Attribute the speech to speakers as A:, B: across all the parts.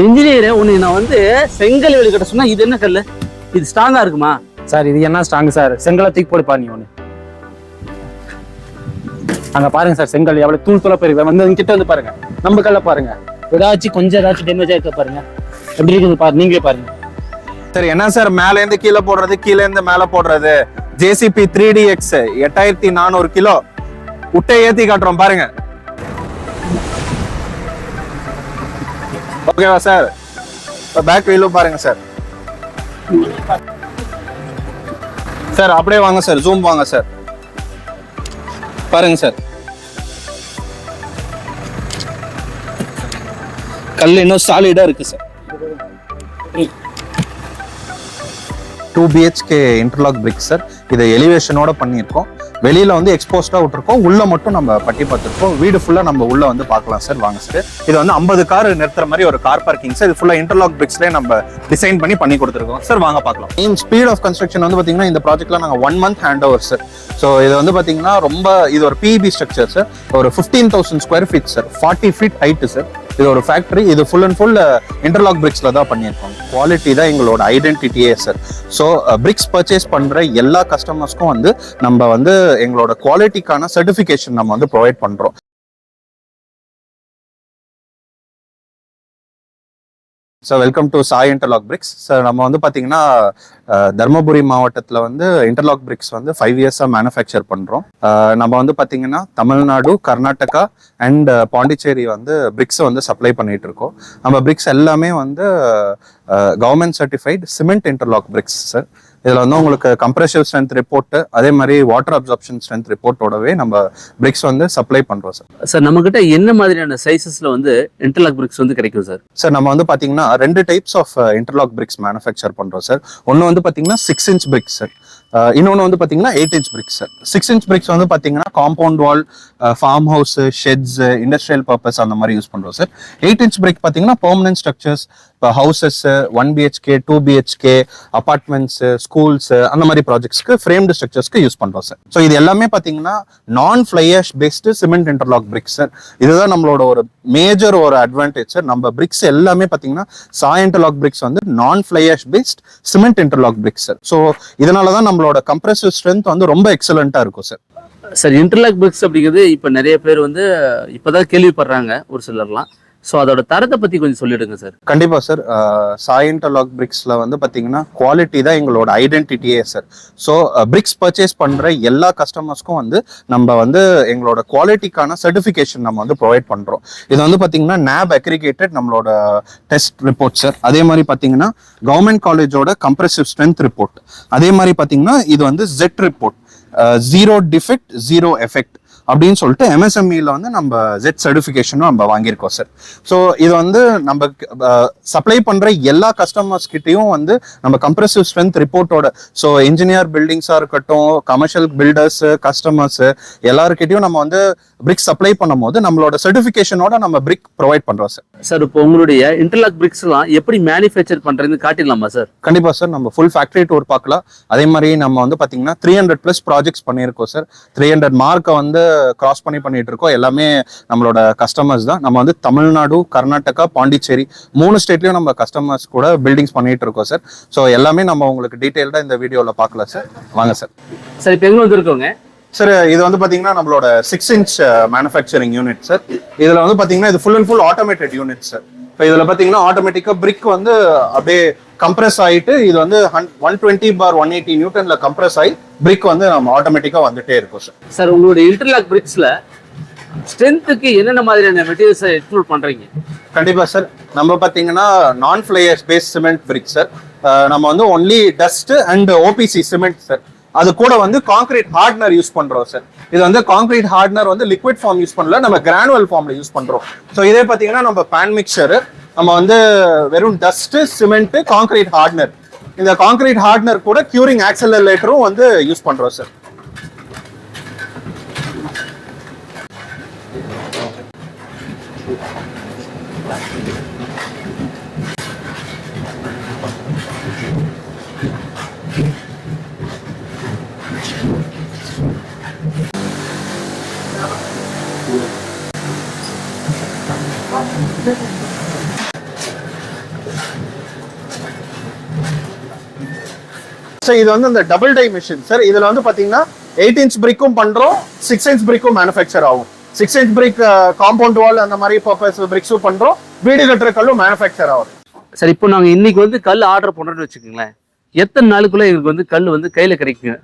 A: Engineer உன்னை நான் வந்து செங்கல் வெளி கட்ட சொன்னா இது என்ன கல்லு? இது ஸ்ட்ராங்கா இருக்குமா?
B: சார் இது என்ன ஸ்ட்ராங் சார் செங்கலை தூக்கி போடு பாரு நீ ஒன்று அங்க பாருங்க சார் செங்கல் எவ்வளவு தூள் தூளா போயிருக்கு. வந்து கிட்ட வந்து பாருங்க. நம்ம கல்ல பாருங்க. ஏதாச்சும் கொஞ்சம் ஏதாச்சும் டேமேஜ் ஆயிருக்க பாருங்க. எப்படி இருக்குது பாரு நீங்களே பாருங்க.
C: சரி என்ன சார் மேல இருந்து கீழே போடுறது கீழே இருந்து மேல போடுறது. ஜேசிபி த்ரீ டி எக்ஸ் எட்டாயிரத்தி நானூறு கிலோ. உட்டை ஏத்தி காட்டுறோம் பாருங்க. ஓகேவா சார் பேக் வீலும் பாருங்க சார் சார் அப்படியே வாங்க சார் ஜூம் வாங்க சார் பாருங்க சார் கல் இன்னும் சாலிடா இருக்கு sir two BHK interlock brick sir இதை எலிவேஷனோட பண்ணியிருக்கோம். வெளியில வந்து எக்ஸ்போஸ்டா விட்டுருக்கோம். உள்ள மட்டும் நம்ம பட்டி பார்த்துருக்கோம். வீடு ஃபுல்லா நம்ம உள்ள வந்து பார்க்கலாம் சார் வாங்க சார் இது வந்து ஐம்பது கார் நிறுத்துற மாதிரி ஒரு கார் பார்க்கிங் சார் இது ஃபுல்லா இன்டர்லாக் பிரிக்ஸ்லேயே நம்ம டிசைன் பண்ணி பண்ணி கொடுத்துருக்கோம். சார் வாங்க பார்க்கலாம். இன் ஸ்பீட் ஆஃப் கன்ஸ்ட்ரக்ஷன் வந்து பாத்தீங்கன்னா இந்த ப்ராஜெக்ட்ல நாங்கள் one month hand over sir so இது வந்து பாத்தீங்கன்னா ரொம்ப இது ஒரு பிபி ஸ்ட்ரக்சர் சார் ஒரு fifteen thousand square feet sir forty feet height sir இது ஒரு ஃபேக்டரி இது ஃபுல் அண்ட் ஃபுல் இன்டர்லாக் பிரிக்ஸில் தான் பண்ணியிருக்கோம். குவாலிட்டி தான் எங்களோட ஐடென்டிட்டியே சார் ஸோ பிரிக்ஸ் பர்ச்சேஸ் பண்ற எல்லா கஸ்டமர்ஸ்க்கும் வந்து நம்ம வந்து எங்களோட குவாலிட்டிக்கான சர்டிஃபிகேஷன் நம்ம வந்து ப்ரொவைட் பண்றோம். Sir welcome to Sai interlock bricks sir நம்ம வந்து பார்த்தீங்கன்னா தர்மபுரி மாவட்டத்தில் வந்து இன்டர்லாக் பிரிக்ஸ் வந்து ஃபைவ் இயர்ஸாக மேனுஃபேக்சர் பண்ணுறோம் நம்ம வந்து பார்த்தீங்கன்னா தமிழ்நாடு கர்நாடகா அண்ட் பாண்டிச்சேரி வந்து பிரிக்ஸை வந்து சப்ளை பண்ணிட்டு இருக்கோம். நம்ம பிரிக்ஸ் எல்லாமே வந்து government certified cement interlock bricks sir இதில் வந்து உங்களுக்கு கம்ப்ரெசிவ் ஸ்ட்ரென்த் ரிப்போர்ட் அதே மாதிரி வாட்டர் அப்சார்ப்ஷன் ஸ்ட்ரென்த் ரிப்போர்ட்டோடவே நம்ம பிரிக்ஸ் வந்து சப்ளை பண்ணுறோம் சார்
A: சார் நம்ம கிட்ட என்ன மாதிரியான சைசஸ்ல வந்து இன்டர்லாக் பிரிக்ஸ் வந்து கிடைக்கும் சார்
C: சார் நம்ம வந்து பாத்தீங்கன்னா ரெண்டு types of interlock bricks manufacture பண்றோம் சார் ஒன்னு வந்து பாத்தீங்கன்னா சிக்ஸ் இன்ச் பிரிக்ஸ் சார் இன்னொன்று வந்து பாத்தீங்கன்னா eight inch bricks sir six inch bricks வந்து பாத்தீங்கன்னா compound wall farm house sheds industrial purpose அந்த மாதிரி யூஸ் பண்றோம் சார் எயிட் இன்ச் பிரிக் பாத்தீங்கன்னா பெர்மனன்ட் ஸ்ட்ரக்சர்ஸ் இப்போ houses one BHK two BHK apartments schools அந்த மாதிரி ப்ராஜெக்ட்ஸ்க்கு ஃப்ரேம்டு ஸ்ட்ரக்சர்ஸ்க்கு யூஸ் பண்றோம் சார் ஸோ இது எல்லாமே பார்த்தீங்கன்னா non fly ash based cement interlock bricks sir இதுதான் நம்மளோட ஒரு மேஜர் ஒரு அட்வான்டேஜ் சார் நம்ம பிரிக்ஸ் எல்லாமே பார்த்தீங்கன்னா சா இன்டர்லாக் பிரிக்ஸ் வந்து non fly ash based cement interlock bricks sir so இதனால தான் நம்மளோட கம்ப்ரெசிவ் ஸ்ட்ரென்த் வந்து ரொம்ப எக்ஸலண்டா இருக்கும் சார்
A: சார் இன்டர்லாக் பிரிக்ஸ் அப்படிங்கிறது இப்போ நிறைய பேர் வந்து இப்போதான் கேள்விப்படுறாங்க ஒரு சிலர்லாம். ஸோ அதோட தரத்தை பத்தி கொஞ்சம் சொல்லிடுங்க சார்
C: கண்டிப்பா சார் சாயின்டலாக் பிரிக்ஸில் பிரிக்ஸ்ல வந்து பாத்தீங்கன்னா குவாலிட்டி தான் எங்களோட ஐடென்டிட்டியே சார் ஸோ பிரிக்ஸ் பர்ச்சேஸ் பண்ற எல்லா கஸ்டமர்ஸ்க்கும் வந்து நம்ம வந்து எங்களோட குவாலிட்டிக்கான சர்டிஃபிகேஷன் நம்ம வந்து ப்ரொவைட் பண்றோம். இது வந்து பாத்தீங்கன்னா நேப் அக்ரிகேட்டட் நம்மளோட டெஸ்ட் ரிப்போர்ட் சார் அதே மாதிரி பாத்தீங்கன்னா கவர்மெண்ட் காலேஜோட கம்ப்ரெசிவ் ஸ்ட்ரென்த் ரிப்போர்ட் அதே மாதிரி பாத்தீங்கன்னா இது வந்து ZED report zero defect zero effect அப்படின்னு சொல்லிட்டு எம்எஸ்எம்இல வந்து நம்ம ஜெட் சர்டிஃபிகேஷனும் நம்ம வாங்கியிருக்கோம் சார் ஸோ இது வந்து நம்ம சப்ளை பண்ற எல்லா கஸ்டமர்ஸ் கிட்டயும் வந்து நம்ம கம்ப்ரெசிவ் ஸ்ட்ரென்த் ரிப்போர்ட்டோட ஸோ இன்ஜினியர் பில்டிங்ஸா இருக்கட்டும் கமர்ஷியல் பில்டர்ஸ் கஸ்டமர்ஸ் எல்லாருக்கிட்டையும் நம்ம வந்து பிரிக் சப்ளை பண்ணும்போது நம்மளோட சர்டிஃபிகேஷனோட நம்ம பிரிக் ப்ரொவைட் பண்றோம் சார்
A: சார் இப்போ உங்களுடைய இன்டர்லாக் பிரிக்ஸ்லாம் எப்படி மேனுஃபேக்சர் பண்றதுன்னு காட்டிடலாமா சார்
C: கண்டிப்பா சார் நம்ம ஃபுல் ஃபேக்டரி டூர் பார்க்கலாம். அதே மாதிரி நம்ம வந்து பாத்தீங்கன்னா த்ரீ ஹண்ட்ரட் பிளஸ் ப்ராஜெக்ட்ஸ் பண்ணியிருக்கோம் சார் த்ரீ ஹண்ட்ரட் மார்க்கை வந்து கிராஸ் பண்ணி பண்ணிட்டு இருக்கோம் எல்லாமே நம்மளோட கஸ்டமர்ஸ் தான். நம்ம வந்து தமிழ்நாடு கர்நாடகா பாண்டிச்சேரி மூணு ஸ்டேட்லயும் நம்ம கஸ்டமர்ஸ் கூட பில்டிங்ஸ் பண்ணிட்டு இருக்கோம் சார் ஸோ எல்லாமே நம்ம உங்களுக்கு டீட்டெயில்டா இந்த வீடியோவில் பார்க்கலாம் சார் வாங்க சார்
A: சார் இப்போ எங்க வந்திருக்கோங்க?
C: சார் இது வந்து பாத்தீங்கன்னா நம்மளோட six inch manufacturing unit sir இதுல வந்து பாத்தீங்கன்னா இது full and full automated unit sir இப்போ இதுல பாத்தீங்கன்னா ஆட்டோமேட்டிக்கா பிரிக் வந்து அப்படியே கம்ப்ரஸ் ஆயிட்டு இது வந்து one twenty bar one eighty நியூட்டன்ல compress ஆகி பிரிக் வந்து நம்ம ஆட்டோமேட்டிக்கா வந்துட்டே இருக்கும் சார்
A: சார் உங்களுடைய இன்டர்லாக் பிரிக்ஸ்ல ஸ்ட்ரென்த்துக்கு என்னென்ன மாதிரியான மெட்டீரியல்ஸை இன்க்ளூட் பண்றீங்க?
C: கண்டிப்பா சார் நம்ம பாத்தீங்கன்னா நான் flyers base cement brick sir நம்ம வந்து only dust and OPC cement sir அது கூட வந்து கான்கிரீட் ஹார்ட்னர் யூஸ் பண்றோம் சார் இது வந்து கான்கிரீட் ஹார்ட்னர் வந்து லிக்விட் ஃபார்ம் யூஸ் பண்ணல நம்ம கிரானுவல் ஃபார்ம்ல யூஸ் பண்றோம். ஸோ இதே பார்த்தீங்கன்னா நம்ம பேன் மிக்சர் நம்ம வந்து வெறும் டஸ்ட் சிமெண்ட் கான்கிரீட் ஹார்ட்னர் இந்த கான்கிரீட் ஹார்ட்னர் கூட கியூரிங் ஆக்சலரேட்டரும் வந்து யூஸ் பண்றோம் சார் சார் இது வந்து இந்த டபுள் டை மிஷின் சார் இதில் வந்து பார்த்தீங்கன்னா எயிட் இன்ச் பிரிக்கும் பண்ணுறோம் சிக்ஸ் இன்ச் பிரிக்கும் மேனுஃபேக்சர் ஆகும். Six inch brick compound wall அந்த மாதிரி பர்பஸ் பிரிக்ஸும் பண்ணுறோம் வீடு கட்டுற கல்லும் மேனுஃபேக்சர் ஆகும்.
A: சார் இப்போ நாங்கள் இன்னைக்கு வந்து கல் ஆர்டர் பண்ணுறோன்னு வச்சுக்கோங்களேன். எத்தனை நாளுக்குள்ளே எங்களுக்கு வந்து கல் வந்து கையில் கிடைக்குங்க?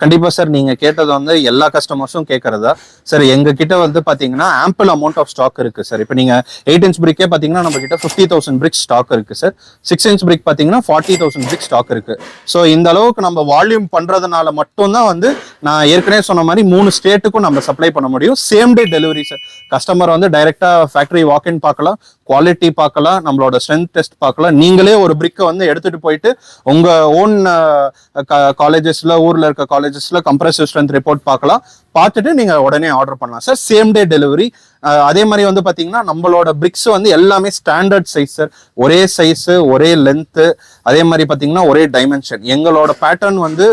C: கண்டிப்பா சார் நீங்க கேட்டது வந்து எல்லா கஸ்டமர்ஸும் கேட்கறதா சார் எங்க கிட்ட வந்து பாத்தீங்கன்னா ஆம்பிள் அமௌண்ட் ஆஃப் ஸ்டாக் இருக்கு சார் இப்போ நீங்க எயிட் இன்ச் பிரிக்கே பாத்தீங்கன்னா நம்ம கிட்ட ஃபிஃப்டி தௌசண்ட் பிரிக் ஸ்டாக் இருக்கு சார் சிக்ஸ் இன்ச் பிரிக் பாத்தீங்கன்னா ஃபார்ட்டி தௌசண்ட் பிரிக் ஸ்டாக் இருக்கு. ஸோ இந்த அளவுக்கு நம்ம வால்யூம் பண்றதுனால மட்டும்தான் வந்து நான் ஏற்கனவே சொன்ன மாதிரி மூணு ஸ்டேட்டுக்கும் நம்ம சப்ளை பண்ண முடியும். Same day delivery sir customer வந்து டைரக்டா ஃபேக்டரி வாக்இன் பார்க்கலாம். குவாலிட்டி பார்க்கலாம் நம்மளோட ஸ்ட்ரென்த் டெஸ்ட் பார்க்கலாம். நீங்களே ஒரு பிரிக்கை வந்து எடுத்துட்டு போயிட்டு உங்க ஓன் காலேஜஸ்ல ஊர்ல இருக்க காலேஜஸ்ல கம்ப்ரசிவ் ஸ்ட்ரென்த் ரிப்போர்ட் பார்க்கலாம். பார்த்துட்டு நீங்க உடனே ஆர்டர் பண்ணலாம். சார் சேம் டே டெலிவரி அதே மாதிரி வந்து பாத்தீங்கன்னா நம்மளோட பிரிக்ஸ் வந்து எல்லாமே ஸ்டாண்டர்ட் சைஸ் சார் ஒரே சைஸ் ஒரே லென்த்து அதே மாதிரி பாத்தீங்கன்னா ஒரே டைமென்ஷன் எங்களோட பேட்டர்ன் வந்து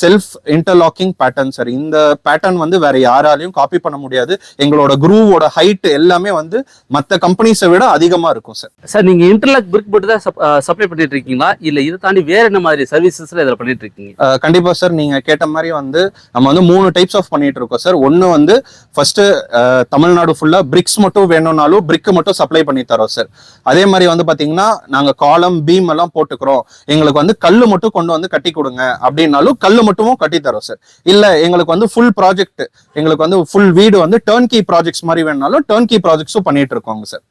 C: செல்ஃப் இன்டர்லாக்கிங் பேட்டர்ன் சார் இந்த பேட்டர்ன் வந்து வேற யாராலையும் காப்பி பண்ண முடியாது. எங்களோட குரூவோட ஹைட் எல்லாமே வந்து மற்ற கம்பெனிஸை விட அதிகமா இருக்கும் சார்
A: சார் நீங்க இன்டர்லாக் பிரிக் மட்டும் தான் சப்ளை பண்ணிட்டு இருக்கீங்களா? இல்ல இதை தாண்டி வேற என்ன மாதிரி சர்வீசஸ்ல இதில் பண்ணிட்டு இருக்கீங்க?
C: கண்டிப்பா சார் நீங்க கேட்ட மாதிரி வந்து நம்ம வந்து மூணு டைப்ஸ் ஆஃப் பண்ணிட்டு இருக்கோம் சார் ஒன்னு வந்து ஃபர்ஸ்ட் தமிழ்நாடு ஃபுல்லா பிரிக்ஸ் மட்டும் வேணும்னாலும் பிரிக் மட்டும் சப்ளை பண்ணி தரோம் சார் அதே மாதிரி வந்து பாத்தீங்கன்னா நாங்க காலம் பீம் எல்லாம் போட்டுக்கிறோம். எங்களுக்கு வந்து கல்லு மட்டும் கொண்டு வந்து கட்டி கொடுங்க அப்படின்னாலும் கல்லு மட்டுமும் கட்டி தரோம் சார் இல்ல எங்களுக்கு வந்து ஃபுல் ப்ராஜெக்ட் எங்களுக்கு வந்து ஃபுல் வீடு வந்து டேர்ன் கீ ப்ராஜெக்ட்ஸ் மாதிரி டேர்ன் கீ ப்ராஜெக்ட்ஸும் பண்ணிட்டு இருக்கோங்க சார்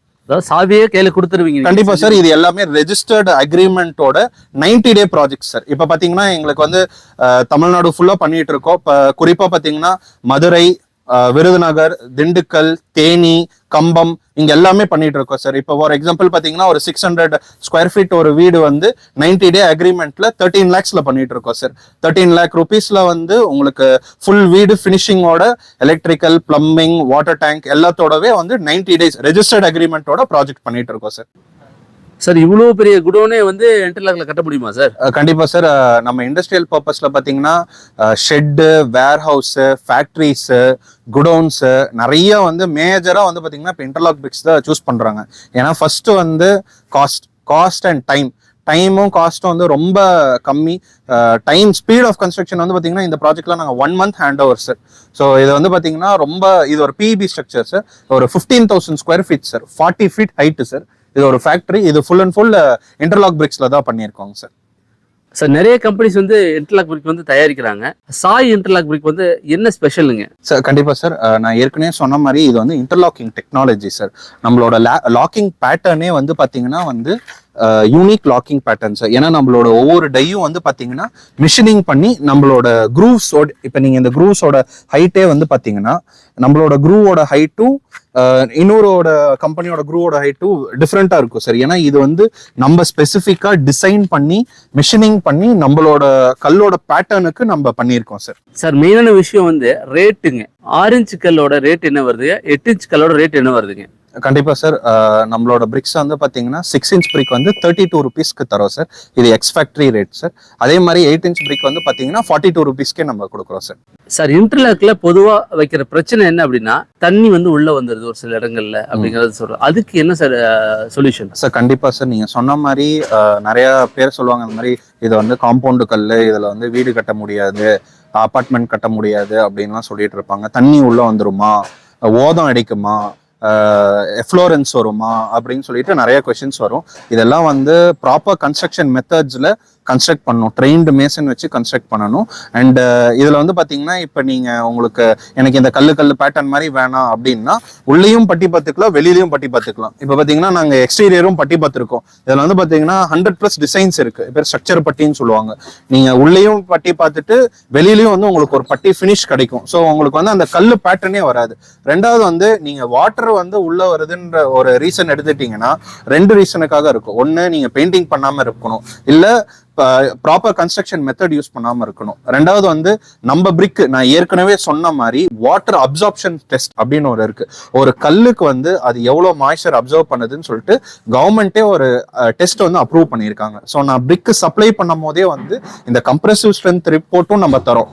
A: சாவியே கையில கொடுத்துருவீங்க.
C: கண்டிப்பா சார் இது எல்லாமே ரெஜிஸ்டர்டு அக்ரிமெண்டோட 90 டே ப்ராஜெக்ட் சார் இப்ப பாத்தீங்கன்னா எங்களுக்கு வந்து தமிழ்நாடு ஃபுல்லா பண்ணிட்டு இருக்கோம். குறிப்பா பாத்தீங்கன்னா மதுரை விருதுநகர் திண்டுக்கல் தேனி கம்பம் இங்க எல்லாமே பண்ணிட்டு இருக்கோம் சார் இப்போ ஃபார் எக்ஸாம்பிள் பாத்தீங்கன்னா ஒரு சிக்ஸ் ஹண்ட்ரட் ஸ்கொயர் ஃபீட் ஒரு வீடு வந்து 90 டே அக்ரிமெண்ட்ல தேர்ட்டீன் லேக்ஸ்ல பண்ணிட்டு இருக்கோம் சார் தேர்ட்டீன் லேக் ருபீஸ்ல வந்து உங்களுக்கு ஃபுல் வீடு ஃபினிஷிங்கோட எலக்ட்ரிக்கல் பிளம்பிங் வாட்டர் டேங்க் எல்லாத்தோடவே வந்து 90 டேஸ் ரெஜிஸ்டர்ட் அக்ரிமெண்ட்டோட ப்ராஜெக்ட் பண்ணிட்டு இருக்கோம் சார்
A: சார் இவ்வளோ பெரிய குடோனே வந்து இன்டர்லாக்ல கட்ட முடியுமா சார்?
C: கண்டிப்பாக கண்டிப்பா சார். நம்ம இண்டஸ்ட்ரியல் பர்பஸ்ல பாத்தீங்கன்னா ஷெட்டு வேர் ஃபேக்ட்ரிஸு குடோன்ஸு குடோன்ஸ் நிறைய வந்து மேஜரா வந்து பாத்தீங்கன்னா இப்போ இன்டர்லாக் பிரிக்ஸ் தான் சூஸ் பண்றாங்க. ஏன்னா ஃபர்ஸ்ட் வந்து காஸ்ட் காஸ்ட் அண்ட் டைம் டைமும் காஸ்ட்டும் வந்து ரொம்ப கம்மி. டைம் ஸ்பீட் ஆஃப் கன்ஸ்ட்ரக்ஷன் வந்து பார்த்தீங்கன்னா இந்த ப்ராஜெக்ட்ல நாங்கள் one month hand over sir so இது வந்து பார்த்தீங்கன்னா ரொம்ப இது ஒரு பிபி ஸ்ட்ரக்சர் சார் ஒரு fifteen thousand square feet sir forty feet height sir இது ஒரு ஃபேக்ட்ரி இது ஃபுல் அண்ட் ஃபுல் இன்டர்லாக் பிரிக்ஸ்ல தான் பண்ணியிருக்கோங்க சார்
A: சார் நிறைய கம்பெனிஸ் வந்து இன்டர்லாக் பிரிக் வந்து தயாரிக்கிறாங்க. சாய் இன்டர்லாக் பிரிக் வந்து என்ன ஸ்பெஷலுங்க
C: சார் கண்டிப்பா சார் நான் ஏற்கனவே சொன்ன மாதிரி இது வந்து இன்டர்லாக்கிங் டெக்னாலஜி சார் நம்மளோட லாக்கிங் பேட்டர்னே வந்து பாத்தீங்கன்னா வந்து யூனிக் லாக்கிங் பேட்டர்ன் சார் ஏன்னா நம்மளோட ஒவ்வொரு டையும் வந்து பாத்தீங்கன்னா மிஷினிங் பண்ணி நம்மளோட குரூவ்ஸோட இப்போ நீங்க இந்த குரூவ்ஸோட ஹைட்டே வந்து பாத்தீங்கன்னா நம்மளோட குரூவோட ஹைட்டும் இன்னொருவோட கம்பெனியோட குரூவோட ஹைட்டும் டிஃப்ரெண்ட்டாக இருக்கும் சார் ஏன்னா இது வந்து நம்ம ஸ்பெசிஃபிக்காக டிசைன் பண்ணி மிஷினிங் பண்ணி நம்மளோட கல்லோட பேட்டர்னுக்கு நம்ம பண்ணியிருக்கோம் சார்
A: சார் மெயினான விஷயம் வந்து ரேட்டுங்க ஆரஞ்சு கல்லோட ரேட் என்ன வருதுங்க? எட்டு இன்ச் கல்லோட ரேட் என்ன வருதுங்க?
C: கண்டிப்பா சார் நம்மளோட பிரிக்ஸ் வந்து பாத்தீங்கன்னா சிக்ஸ் இன்ச் பிரிக் வந்து தேர்ட்டி டூ ருபீஸ்க்கு தரோம் சார் இது எக்ஸ் ஃபேக்டரி ரேட் சார் அதே மாதிரி எயிட் இன்ச் பிரிக் வந்து பாத்தீங்கன்னா ஃபார்ட்டி டூ ருபீஸ்க்கே நம்ம கொடுக்குறோம் சார்
A: சார் இன்டர்லாக்ல பொதுவா வைக்கிற பிரச்சனை என்ன அப்படின்னா தண்ணி வந்து உள்ள வந்துருது ஒரு சில இடங்கள்ல அப்படிங்கறது சொல்றோம். அதுக்கு என்ன சார் சொல்யூஷன்
C: சார் கண்டிப்பா சார் நீங்க சொன்ன மாதிரி நிறைய பேர் சொல்லுவாங்க அந்த மாதிரி இது வந்து காம்பவுண்டு கல் இதுல வந்து வீடு கட்ட முடியாது அபார்ட்மெண்ட் கட்ட முடியாது அப்படின்லாம் சொல்லிட்டு இருப்பாங்க. தண்ணி உள்ள வந்துருமா? ஓதம் அடிக்குமா? எஃப்ளோரன்ஸ் வருமா அப்படின்னு சொல்லிட்டு நிறைய கொஷின்ஸ் வரும். இதெல்லாம் வந்து ப்ராப்பர் கன்ஸ்ட்ரக்ஷன் மெத்தட்ஸில் கன்ஸ்ட்ரக்ட் பண்ணணும். ட்ரெயின்டு மேசன் வச்சு கன்ஸ்ட்ரக்ட் பண்ணணும். அண்ட் uh, இதில் வந்து பார்த்தீங்கன்னா இப்போ நீங்கள் உங்களுக்கு எனக்கு இந்த கல் கல் பேட்டர்ன் மாதிரி வேணாம் அப்படின்னா உள்ளேயும் பட்டி பார்த்துக்கலாம் வெளியிலையும் பட்டி பார்த்துக்கலாம். இப்போ பார்த்தீங்கன்னா நாங்கள் எக்ஸ்டீரியரும் பட்டி பார்த்துருக்கோம். இதில் வந்து பார்த்தீங்கன்னா ஹண்ட்ரட் ப்ளஸ் டிசைன்ஸ் இருக்கு. இப்போ ஸ்ட்ரக்சர் பட்டின்னு சொல்லுவாங்க. நீங்கள் உள்ளேயும் பட்டி பார்த்துட்டு வெளியிலையும் வந்து உங்களுக்கு ஒரு பட்டி ஃபினிஷ் கிடைக்கும். ஸோ உங்களுக்கு வந்து அந்த கல் பேட்டர்னே வராது. ரெண்டாவது வந்து நீங்கள் வாட்டர் வந்து உள்ளே வருதுன்ற ஒரு ரீசன் எடுத்துட்டீங்கன்னா ரெண்டு ரீசனுக்காக இருக்கும். ஒன்று நீங்கள் பெயிண்டிங் பண்ணாமல் இருக்கணும். இல்லை ப்ராப்பர் கன்ஸ்ட்ரக்ஷன் மெத்தட் யூஸ் பண்ணாமல் இருக்கணும். ரெண்டாவது வந்து நம்ம பிரிக் நான் ஏற்கனவே சொன்ன மாதிரி வாட்டர் அப்சார்ப்ஷன் டெஸ்ட் அப்படின்னு ஒரு இருக்கு. ஒரு கல்லுக்கு வந்து அது எவ்வளோ மாய்ச்சர் அப்சர்வ் பண்ணுதுன்னு சொல்லிட்டு கவர்மெண்ட்டே ஒரு டெஸ்ட் வந்து அப்ரூவ் பண்ணியிருக்காங்க. ஸோ நான் பிரிக்கு சப்ளை பண்ணும் போதே வந்து இந்த கம்ப்ரெசிவ் ஸ்ட்ரென்த் ரிப்போர்ட்டும் நம்ம தரோம்.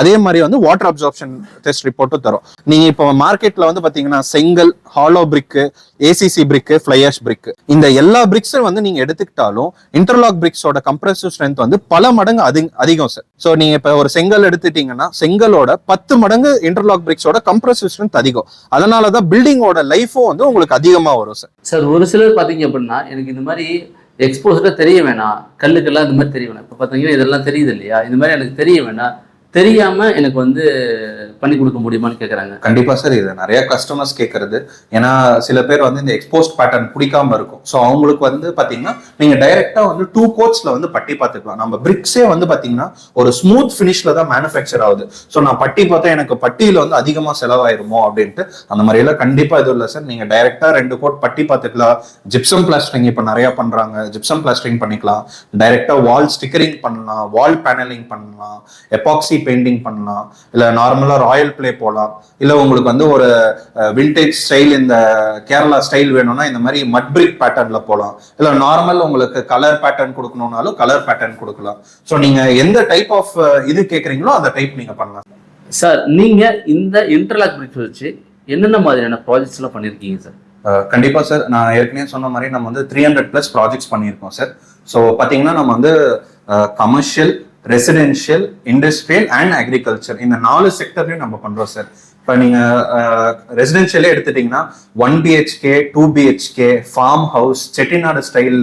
C: அதே மாதிரி வந்து வாட்டர் அப்சார்ப்ஷன் டெஸ்ட் ரிப்போர்ட்டும் தரும். நீங்க இப்போ மார்க்கெட்ல வந்து பாத்தீங்கன்னா செங்கல் hollow brick ACC brick flyers brick இந்த எல்லா பிரிக்ஸும் வந்து நீங்க எடுத்துக்கிட்டாலும் இன்டர்லாக் பிரிக்ஸோட கம்ப்ரசிவ் ஸ்ட்ரென்த் வந்து பல மடங்கு அதிக அதிகம் சார் ஸோ நீங்க இப்போ ஒரு செங்கல் எடுத்துட்டீங்கன்னா செங்கலோட பத்து மடங்கு இன்டர்லாக் பிரிக்ஸோட கம்ப்ரசிவ் ஸ்ட்ரென்த் அதிகம். அதனால தான் பில்டிங்கோட லைஃபும் வந்து உங்களுக்கு அதிகமா வரும் சார்
A: சார் ஒரு சிலர் பார்த்தீங்க அப்படின்னா எனக்கு இந்த மாதிரி எக்ஸ்போஸ்டாக தெரிய வேணாம். கல்லுக்கெல்லாம் இந்த மாதிரி தெரிய வேணாம். இப்போ பார்த்தீங்கன்னா இதெல்லாம் தெரியுது இல்லையா? இந்த மாதிரி எனக்கு தெரிய வேணாம். தெரியாம எனக்கு வந்து பண்ணி கொடுக்க முடியுமான்னு கேட்குறாங்க
C: கண்டிப்பா சார் இது நிறைய கஸ்டமர்ஸ் கேட்குறது ஏன்னா சில பேர் வந்து இந்த எக்ஸ்போஸ்ட் பேட்டர்ன் பிடிக்காம இருக்கும். ஸோ அவங்களுக்கு வந்து பாத்தீங்கன்னா நீங்க டைரக்டா வந்து டூ கோட்ஸ்ல வந்து பட்டி பார்த்துக்கலாம். நம்ம பிரிக்ஸே வந்து பாத்தீங்கன்னா ஒரு ஸ்மூத் ஃபினிஷில் தான் மேனுஃபேக்சர் ஆகுது. ஸோ நான் பட்டி பார்த்தா எனக்கு பட்டியில வந்து அதிகமா செலவாயிருமோ அப்படின்ட்டு அந்த மாதிரி எல்லாம் கண்டிப்பா எதுவும் இல்லை சார். நீங்க டைரக்டா ரெண்டு கோட் பட்டி பார்த்துக்கலாம். ஜிப்சம் பிளாஸ்டரிங் இப்போ நிறைய பண்றாங்க. ஜிப்சம் பிளாஸ்டரிங் பண்ணிக்கலாம். டைரக்டா வால் ஸ்டிக்கரிங் பண்ணலாம். வால் பேனலிங் பண்ணலாம். எபாக்சி பெயிண்டிங் பண்ணலாம். இல்ல நார்மலா ராயல் பிளே போகலாம் இல்ல உங்களுக்கு வந்து ஒரு விண்டேஜ் ஸ்டைல் இந்த கேரளா ஸ்டைல் வேணும்னா இந்த மாதிரி மட் பிரிக் பேட்டர்ன்ல போகலாம் இல்ல நார்மல் உங்களுக்கு கலர் பேட்டர்ன் கொடுக்கணும்னாலும் கலர் பேட்டர்ன் கொடுக்கலாம். ஸோ நீங்க எந்த டைப் ஆஃப் இது கேக்குறீங்களோ அந்த டைப் நீங்க பண்ணலாம்.
A: சார் நீங்க இந்த இன்டர்லாக் பிரிக்ஸ் வச்சு என்னென்ன மாதிரியான ப்ராஜெக்ட்ஸ் எல்லாம் பண்ணியிருக்கீங்க சார்
C: அஹ் கண்டிப்பா சார் நான் ஏற்கனவே சொன்ன மாதிரி நம்ம வந்து த்ரீ ஹண்ட்ரட் பிளஸ் ப்ராஜெக்ட்ஸ் பண்ணியிருக்கோம் சார் ஸோ பார்த்தீங்கன்னா நம்ம வந்து commercial residential industrial and agriculture இந்த நாலு செக்டர்லையும் நம்ம பண்றோம் சார் இப்போ நீங்க ரெசிடென்ஷியலே எடுத்துட்டீங்கன்னா one BHK two BHK farm house Chettinad style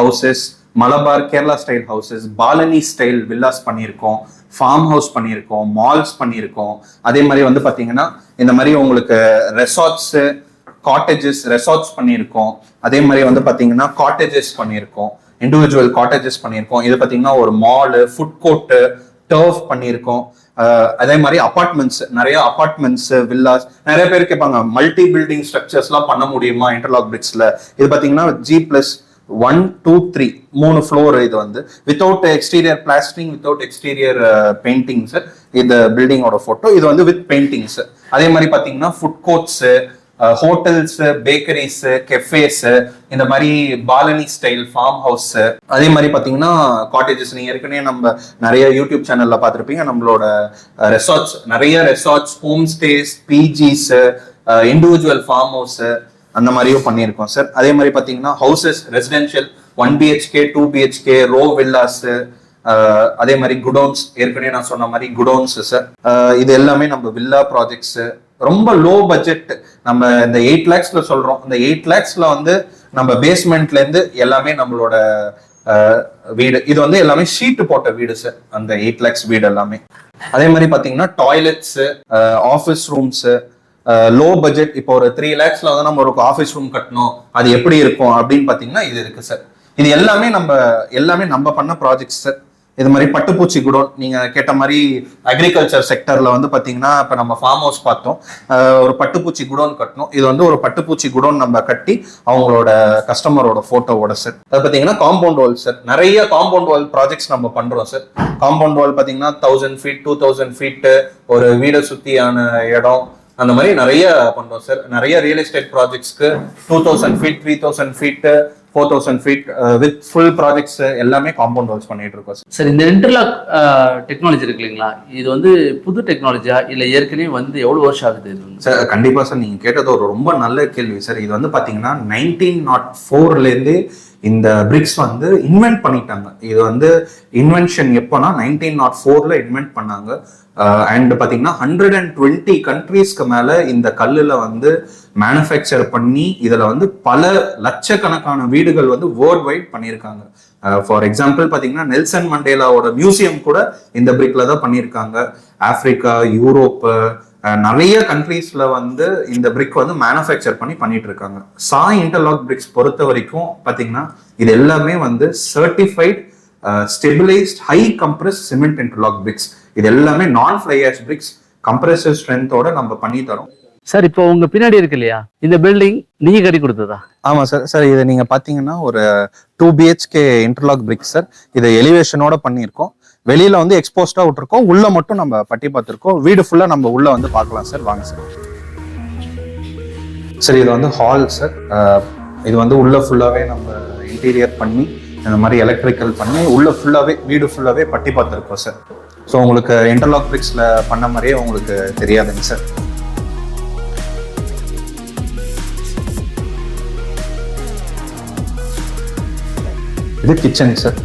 C: houses Malabar Kerala style houses பாலனி style villas பண்ணியிருக்கோம் ஃபார்ம் ஹவுஸ் பண்ணியிருக்கோம் மால்ஸ் பண்ணியிருக்கோம். அதே மாதிரி வந்து பாத்தீங்கன்னா இந்த மாதிரி உங்களுக்கு ரெசார்ட்ஸ் காட்டேஜஸ் ரெசார்ட்ஸ் பண்ணியிருக்கோம். அதே மாதிரி வந்து பாத்தீங்கன்னா காட்டேஜஸ் பண்ணியிருக்கோம். இண்டிவிஜுவல் காட்டேஜஸ் பண்ணியிருக்கோம். இது பார்த்தீங்கன்னா ஒரு மாலு ஃபுட் கோர்ட்டு டர்ஃப் பண்ணியிருக்கோம். அதே மாதிரி அபார்ட்மெண்ட்ஸ் நிறைய அபார்ட்மெண்ட்ஸ் வில்லாஸ் நிறைய பேர் கேட்பாங்க மல்டி பில்டிங் ஸ்ட்ரக்சர்ஸ்லாம் பண்ண முடியுமா இன்டர்லாக் பிரிக்ஸில் இது பார்த்தீங்கன்னா G plus one two three மூணு ஃப்ளோர் இது வந்து. Without exterior plastering without exterior paintings இந்த பில்டிங்கோட ஃபோட்டோ இது வந்து வித் பெயிண்டிங்ஸ் அதே மாதிரி பார்த்தீங்கன்னா food courts hotels bakeries cafes இந்த மாதிரி பாலனி ஸ்டைல் ஃபார்ம் ஹவுஸ் அதே மாதிரி பாத்தீங்கன்னா காட்டேஜஸ் நீங்க ஏற்கனவே நம்ம நிறைய யூடியூப் சேனல்ல பார்த்துருப்பீங்க. நம்மளோட ரெசார்ட்ஸ் நிறைய resorts home stays PGs individual farm house அந்த மாதிரியும் பண்ணியிருக்கோம் சார் அதே மாதிரி பாத்தீங்கன்னா houses residential one BHK two BHK row villas அதே மாதிரி குடோன்ஸ் ஏற்கனவே நான் சொன்ன மாதிரி குடோன்ஸ் சார் இது எல்லாமே நம்ம வில்லா ப்ராஜெக்ட்ஸ் ரொம்ப லோ பட்ஜெட் நம்ம இந்த எயிட் லேக்ஸ்ல சொல்றோம். இந்த எயிட் லேக்ஸ்ல வந்து நம்ம பேஸ்மெண்ட்ல இருந்து எல்லாமே நம்மளோட வீடு. இது வந்து எல்லாமே ஷீட்டு போட்ட வீடு சார் அந்த எயிட் லேக்ஸ் வீடு எல்லாமே. அதே மாதிரி பாத்தீங்கன்னா toilets office rooms low budget இப்போ ஒரு த்ரீ லேக்ஸ்ல வந்து நம்ம ஒரு ஆஃபீஸ் ரூம் கட்டணும். அது எப்படி இருக்கும் அப்படின்னு பாத்தீங்கன்னா இது இருக்கு சார் இது எல்லாமே நம்ம எல்லாமே நம்ம பண்ண ப்ராஜெக்ட்ஸ் சார் இது மாதிரி பட்டுப்பூச்சி குடோன் நீங்க கேட்ட மாதிரி அக்ரிகல்ச்சர் செக்டர்ல வந்து பாத்தீங்கன்னா இப்ப நம்ம ஃபார்ம் ஹவுஸ் பார்த்தோம். ஒரு பட்டுப்பூச்சி குடோன் கட்டணும் இது வந்து ஒரு பட்டுப்பூச்சி குடோன் நம்ம கட்டி அவங்களோட கஸ்டமரோட போட்டோவோட சார் அது பாத்தீங்கன்னா காம்பவுண்ட் வால் சார் நிறைய காம்பவுண்ட் வால் ப்ராஜெக்ட்ஸ் நம்ம பண்றோம் சார் காம்பவுண்ட் வால் பாத்தீங்கன்னா thousand feet two thousand feet ஒரு வீடை சுத்தியான இடம். அந்த மாதிரி நிறைய பண்றோம் சார் நிறைய real estate ப்ராஜெக்ட்ஸ்க்கு two thousand feet three thousand feet four thousand feet with full projects எல்லாமே காம்பவுண்ட் வால்ஸ் பண்ணிட்டு இருக்கோம் சார்
A: சார் இந்த இன்டர்லாக் டெக்னாலஜி இருக்கு இல்லைங்களா? இது வந்து புது டெக்னாலஜியா இல்லை ஏற்கனவே வந்து எவ்வளோ வருஷம் ஆகுது இது
C: சார் கண்டிப்பா சார் நீங்க கேட்டது ஒரு ரொம்ப நல்ல கேள்வி சார் இது வந்து பாத்தீங்கன்னா நைன்டீன் நாட் ஃபோர்ல இருந்தே இந்த பிரிக்ஸ் வந்து இன்வென்ட் பண்ணிட்டாங்க. இது வந்து இன்வென்ஷன் எப்போனா நைன்டீன் நாட் ஃபோர்ல இன்வென்ட் பண்ணாங்க. அண்ட் பார்த்தீங்கன்னா ஹண்ட்ரட் அண்ட் டுவெண்ட்டி கண்ட்ரீஸ்க்கு மேலே இந்த கல்லில் வந்து மேனுஃபேக்சர் பண்ணி இதில் வந்து பல லட்சக்கணக்கான வீடுகள் வந்து வேர்ல்ட் வைட் பண்ணியிருக்காங்க ஃபார் எக்ஸாம்பிள் பார்த்தீங்கன்னா நெல்சன் மண்டேலாவோட மியூசியம் கூட இந்த பிரிக்ல தான் பண்ணியிருக்காங்க. ஆப்ரிக்கா யூரோப்பு நிறைய கண்ட்ரீஸ்ல வந்து இந்த பிரிக் வந்து மேனுஃபேக்சர் பண்ணி பண்ணிட்டு இருக்காங்க சாய் இன்டர்லாக் பிரிக்ஸ் பொறுத்த வரைக்கும் பாத்தீங்கன்னா இது எல்லாமே வந்து certified stabilised high compress cement interlock bricks இது எல்லாமே நான் ஃபிளையாஷ் பிரிக்ஸ் கம்ப்ரஸிவ் ஸ்ட்ரென்த்தோட நம்ம பண்ணி தரோம்.
A: சார் இப்போ உங்க பின்னாடி இருக்கு இல்லையா? இந்த பில்டிங் நீங்க கட்டி கொடுத்ததா?
C: ஆமா சார். சார் இதை நீங்க பாத்தீங்கன்னா ஒரு two BHK interlock brick sir. இதை எலிவேஷனோட பண்ணியிருக்கோம். வெளியில வந்து எக்ஸ்போஸ்டா விட்டுருக்கோம். உள்ள மட்டும் நம்ம பட்டி பார்த்துருக்கோம். வீடு ஃபுல்லா நம்ம உள்ள வந்து பார்க்கலாம் சார். வாங்க சார். சார் இது வந்து ஹால் சார். இது வந்து உள்ள ஃபுல்லாவே நம்ம இன்டீரியர் பண்ணி இந்த மாதிரி எலக்ட்ரிக்கல் பண்ணி உள்ள ஃபுல்லாவே வீடு ஃபுல்லாவே பட்டி பார்த்துருக்கோம் சார். ஸோ உங்களுக்கு இன்டர்லாக் பிரிக்ஸில் பண்ண மாதிரியே உங்களுக்கு தெரியாதுங்க சார். இது கிச்சன் சார்.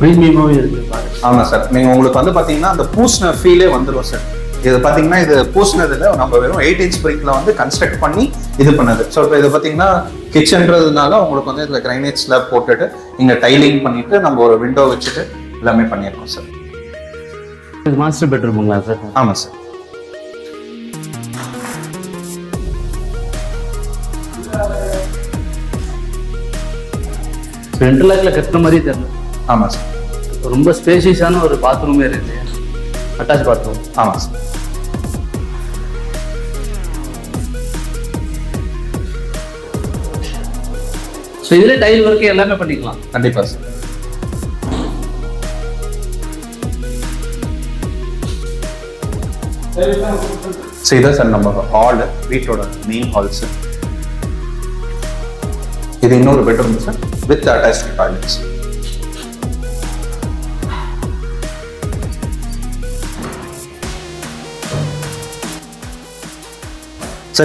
A: ப்ரீமியமாகவே இருக்கு. பாரு
C: ஆமாம் சார். நீங்கள் உங்களுக்கு வந்து பார்த்தீங்கன்னா அந்த பூசின ஃபீலே வந்துடும் சார். இது பார்த்தீங்கன்னா இது பூசினதுல நம்ம வெறும் எயிட் இன்ச் பிரிக்ல வந்து கன்ஸ்ட்ரக்ட் பண்ணி இது பண்ணது. ஸோ இப்போ இது பார்த்தீங்கன்னா கிச்சன்றதுனால உங்களுக்கு வந்து இதில் கிரைனேட் ஸ்லாப் போட்டுட்டு இங்கே டைலிங் பண்ணிட்டு நம்ம ஒரு விண்டோ வச்சுட்டு எல்லாமே பண்ணியிருக்கோம் சார்.
A: இது மாஸ்டர் பெட்ரூமுங்களா சார்?
C: ஆமாம் சார்.
A: இன்டர்லாக்ல கட்டின மாதிரியே தெரியல.
C: ஆமாம் சார்.
A: ரொம்ப ஸ்பேஷியஸான ஒரு பாத்ரூமே இருக்கு அட்டாச் பாத்ரூம்.
C: ஆமாம் சார்.
A: ஸோ இதில் டைல் ஒர்க்கு எல்லாமே பண்ணிக்கலாம்.
C: கண்டிப்பாக சார். ஸோ இதான் சார் நம்ம ஹாலு வீட்டோட மெயின் ஹால் சார். இது இன்னொரு bedroom sir with attach toilets sir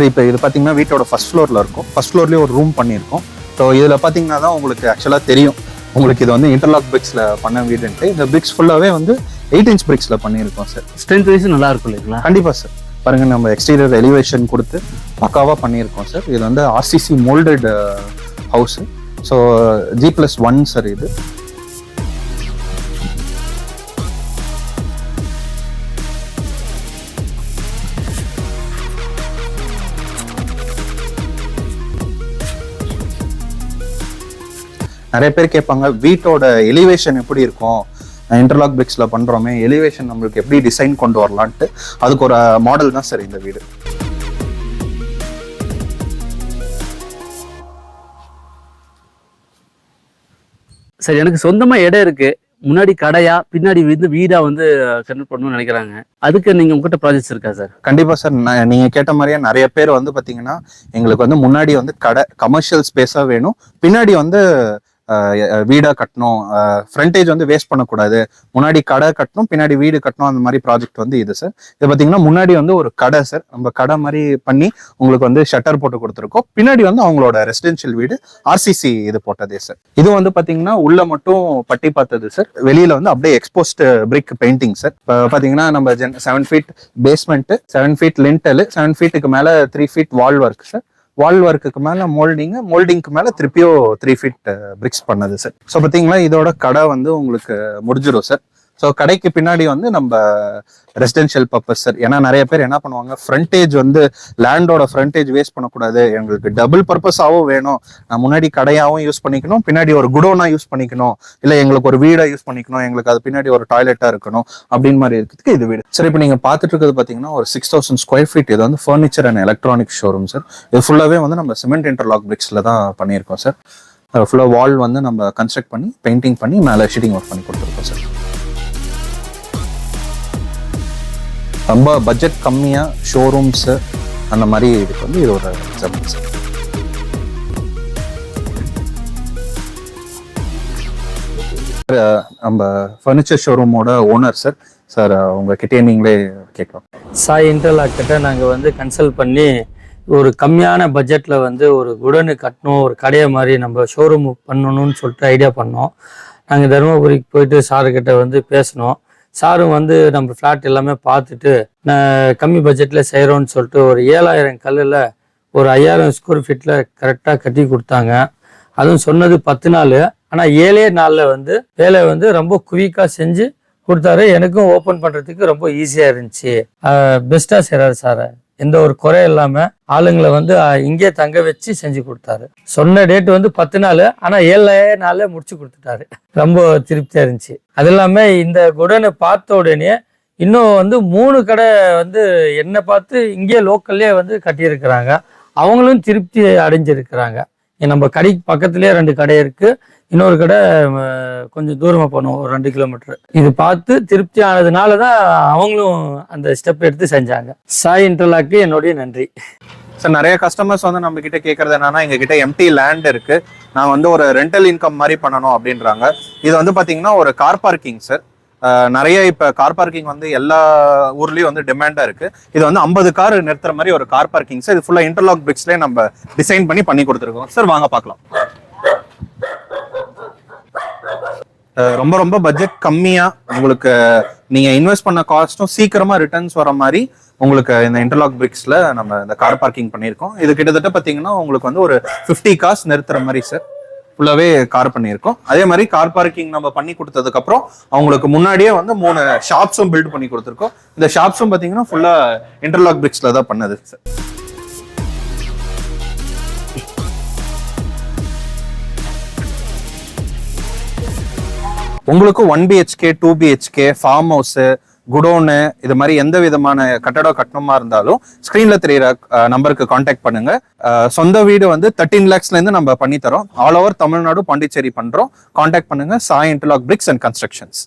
C: இப்போ இது பார்த்தீங்கன்னா வீட்டோட ஃபர்ஸ்ட் ஃப்ளோரில் இருக்கும். ஃபர்ஸ்ட் ஃப்ளோர்லேயே ஒரு ரூம் பண்ணியிருக்கோம். ஸோ இதில் பார்த்தீங்கன்னா தான் உங்களுக்கு ஆக்சுவலாக தெரியும். உங்களுக்கு இது வந்து இன்டர்லாக் பிரிக்ஸில் பண்ண வீடுன்ட்டு. இந்த பிரிக்ஸ் ஃபுல்லாகவே வந்து எயிட் இன்ச் பிரிக்ஸில் பண்ணியிருக்கோம் சார்
A: ஸ்ட்ரென்த் வைஸ் நல்லா இருக்கும் இல்லைங்களா?
C: கண்டிப்பாக சார் பாருங்க நம்ம எக்ஸ்டீரியர் எலிவேஷன் கொடுத்து பக்காவாக பண்ணியிருக்கோம் சார் இது வந்து RCC moulded house so G plus one sir இது. நிறைய பேர் கேட்பாங்க வீட்டோட எலிவேஷன் எப்படி இருக்கும்? இன்டர்லாக் பிரிக்ஸில் பண்ணுறோமே எலிவேஷன் நம்மளுக்கு எப்படி டிசைன் கொண்டு வரலான்ட்டு அதுக்கு ஒரு மாடல் தான் சார் இந்த வீடு.
A: சரி எனக்கு சொந்தமா இடம் இருக்கு. முன்னாடி கடையா பின்னாடி வந்து வீடா வந்து கன்வெர்ட் பண்ணணும்னு நினைக்கிறாங்க. அதுக்கு நீங்க உங்ககிட்ட ப்ராஜெக்ட்ஸ் இருக்கா சார்?
C: கண்டிப்பா சார் நீங்க கேட்ட மாதிரியே நிறைய பேர் வந்து பாத்தீங்கன்னா எங்களுக்கு வந்து முன்னாடி வந்து கடை கமர்ஷியல் ஸ்பேஸா வேணும். பின்னாடி வந்து வீடாக கட்டணும். ஃப்ரண்டேஜ் வந்து வேஸ்ட் பண்ணக்கூடாது. முன்னாடி கடை கட்டணும் பின்னாடி வீடு கட்டணும் அந்த மாதிரி ப்ராஜெக்ட் வந்து இது சார் இது பார்த்தீங்கன்னா முன்னாடி வந்து ஒரு கடை சார் நம்ம கடை மாதிரி பண்ணி உங்களுக்கு வந்து ஷட்டர் போட்டு கொடுத்துருக்கோம். பின்னாடி வந்து அவங்களோட ரெசிடென்ஷியல் வீடு ஆர்சிசி இது போட்டதே சார் இது வந்து பார்த்தீங்கன்னா உள்ள மட்டும் பட்டி பார்த்தது சார் வெளியில வந்து அப்படியே எக்ஸ்போஸ்ட் பிரிக் பெயிண்டிங் சார் இப்போ பார்த்தீங்கன்னா நம்ம gen seven feet basement seven feet lintel seven ஃபீட்டுக்கு மேலே three feet wall work sir wall ஒர்க்குக்கு மேலே மோல்டிங்கு மோல்டிங்க்கு மேலே திருப்பியும் த்ரீ ஃபீட் பிரிக்ஸ் பண்ணது சார் ஸோ பார்த்தீங்களா இதோட கடை வந்து உங்களுக்கு முடிஞ்சிடும் சார் ஸோ கடைக்கு பின்னாடி வந்து நம்ம ரெசிடென்ஷியல் பர்பஸ் சார் ஏன்னா நிறைய பேர் என்ன பண்ணுவாங்க ஃப்ரண்டேஜ் வந்து லேண்டோட ஃப்ரண்டேஜ் வேஸ்ட் பண்ணக்கூடாது. எங்களுக்கு டபுள் பர்பஸாகவும் வேணும். நான் முன்னாடி கடையாகவும் யூஸ் பண்ணிக்கணும் பின்னாடி ஒரு குடோனா யூஸ் பண்ணிக்கணும். இல்லை எங்களுக்கு ஒரு வீடாக யூஸ் பண்ணிக்கணும் எங்களுக்கு அது பின்னாடி ஒரு டாய்லெட்டாக இருக்கணும் அப்படின்னு மாதிரி இருக்கிறதுக்கு இது வீடு. சார் இப்போ நீங்கள் பார்த்துட்டு இருக்கிறது பார்த்தீங்கன்னா ஒரு சிக்ஸ் தௌசண்ட் ஸ்கொயர் ஃபீட் இது வந்து furniture and electronic showroom sir இது ஃபுல்லாகவே வந்து நம்ம சிமெண்ட் இன்டர்லாக் பிரிக்ஸில் தான் பண்ணியிருக்கோம் சார் ஃபுல்லாக வால் வந்து நம்ம கன்ஸ்ட்ரக்ட் பண்ணி பெயிண்டிங் பண்ணி மேலே ஷீட்டிங் ஒர்க் பண்ணி கொடுத்துருக்கோம் சார் ரொம்ப பட்ஜெட் கம்மியாக ஷோரூம்ஸு அந்த மாதிரி இதுக்கு வந்து இது ஒரு எக்ஸாம்பிள் சார் நம்ம ஃபர்னிச்சர் ஷோரூமோட ஓனர் சார் சார் உங்ககிட்டே நீங்களே கேட்கலாம்.
D: சாய் இன்டர்லாக் கிட்ட நாங்கள் வந்து கன்சல்ட் பண்ணி ஒரு கம்மியான பட்ஜெட்டில் வந்து ஒரு குடனு கட்டணும் ஒரு கடையை மாதிரி நம்ம ஷோரூம் பண்ணணும்னு சொல்லிட்டு ஐடியா பண்ணோம். நாங்கள் தருமபுரிக்கு போயிட்டு சாருக்கிட்ட வந்து பேசினோம். சாரும் வந்து நம்ம ஃப்ளாட் எல்லாமே பார்த்துட்டு நான் கம்மி பட்ஜெட்டில் செய்கிறோன்னு சொல்லிட்டு ஒரு ஏழாயிரம் கல்லில் ஒரு ஐயாயிரம் ஸ்கொயர் ஃபீட்டில் கரெக்டாக கட்டி கொடுத்தாங்க. அதுவும் சொன்னது பத்து நாள். ஆனால் ஏழே நாளில் வந்து வேலை வந்து ரொம்ப குவிக்காக செஞ்சு கொடுத்தாரு. எனக்கும் ஓப்பன் பண்ணுறதுக்கு ரொம்ப ஈஸியாக இருந்துச்சு. பெஸ்ட்டாக செய்கிறாரு சாரை. எந்த ஒரு குறை இல்லாமல் ஆளுங்களை வந்து இங்கே தங்க வச்சு செஞ்சு கொடுத்தாரு. சொன்ன டேட் வந்து பத்து நாள் ஆனால் ஏழே நாளில் முடிச்சு கொடுத்துட்டாரு. ரொம்ப திருப்தியாக இருந்துச்சு. அது இல்லாமல் இந்த குடனை பார்த்த உடனே இன்னும் வந்து மூணு கடை வந்து என்னை பார்த்து இங்கே லோக்கல்லே வந்து கட்டியிருக்கிறாங்க. அவங்களும் திருப்தி அடைஞ்சிருக்கிறாங்க. நம்ம கடைக்கு பக்கத்துலேயே ரெண்டு கடை இருக்கு. இன்னொரு கடை கொஞ்சம் தூரமாக போகணும் ஒரு ரெண்டு கிலோமீட்டர். இது பார்த்து திருப்தி ஆனதுனால தான் அவங்களும் அந்த ஸ்டெப் எடுத்து செஞ்சாங்க. சாய் இன்டர்லாக்கு என்னுடைய நன்றி.
C: சார் நிறைய கஸ்டமர்ஸ் வந்து நம்ம கிட்ட கேட்கறது என்னன்னா எங்க கிட்ட எம்டி லேண்ட் இருக்கு. நான் வந்து ஒரு ரெண்டல் இன்கம் மாதிரி பண்ணணும் அப்படின்றாங்க. இது வந்து பாத்தீங்கன்னா ஒரு கார் பார்க்கிங் சார் நிறைய இப்போ கார் பார்க்கிங் வந்து எல்லா ஊர்லயும் வந்து டிமாண்டா இருக்கு. இது வந்து ஐம்பது கார் நிறுத்துற மாதிரி ஒரு கார் பார்க்கிங் சார் இது ஃபுல்லா இன்டர்லாக் பிரிக்ஸ்லேயே நம்ம டிசைன் பண்ணி பண்ணி கொடுத்துருக்கோம். சார் வாங்க பார்க்கலாம். ரொம்ப ரொம்ப பட்ஜெட் கம்மியா உங்களுக்கு நீங்க இன்வெஸ்ட் பண்ண காஸ்ட்டும் சீக்கிரமா ரிட்டர்ன்ஸ் வர மாதிரி உங்களுக்கு இந்த இன்டர்லாக் பிரிக்ஸில் நம்ம இந்த கார் பார்க்கிங் பண்ணியிருக்கோம். இது கிட்டத்தட்ட பாத்தீங்கன்னா உங்களுக்கு வந்து ஒரு ஃபிஃப்டி கார்ஸ் நிறுத்துற மாதிரி சார் ஃபுல்லாவே கார் பண்ணியிருக்கோம். அதே மாதிரி கார் பார்க்கிங் நம்ம பண்ணி கொடுத்ததுக்கு அப்புறம் அவங்களுக்கு முன்னாடியே வந்து மூணு ஷாப்ஸும் பில்ட் பண்ணி கொடுத்துருக்கோம். இந்த ஷாப்ஸும் பாத்தீங்கன்னா ஃபுல்லா இன்டர்லாக் பிரிக்ஸ்ல தான் பண்ணது. சார் உங்களுக்கு one BHK two BHK farm house godown இது மாதிரி எந்த விதமான கட்டடம் கட்டணமா இருந்தாலும் ஸ்க்ரீன்ல தெரியுற நம்பருக்கு காண்டாக்ட் பண்ணுங்க. சொந்த வீடு வந்து தேர்ட்டீன் லேக்ஸ்ல இருந்து நம்ம பண்ணி தரோம் ஆல் ஓவர் தமிழ்நாடு பாண்டிச்சேரி பண்றோம். காண்டாக்ட் பண்ணுங்க. Sai interlock bricks and constructions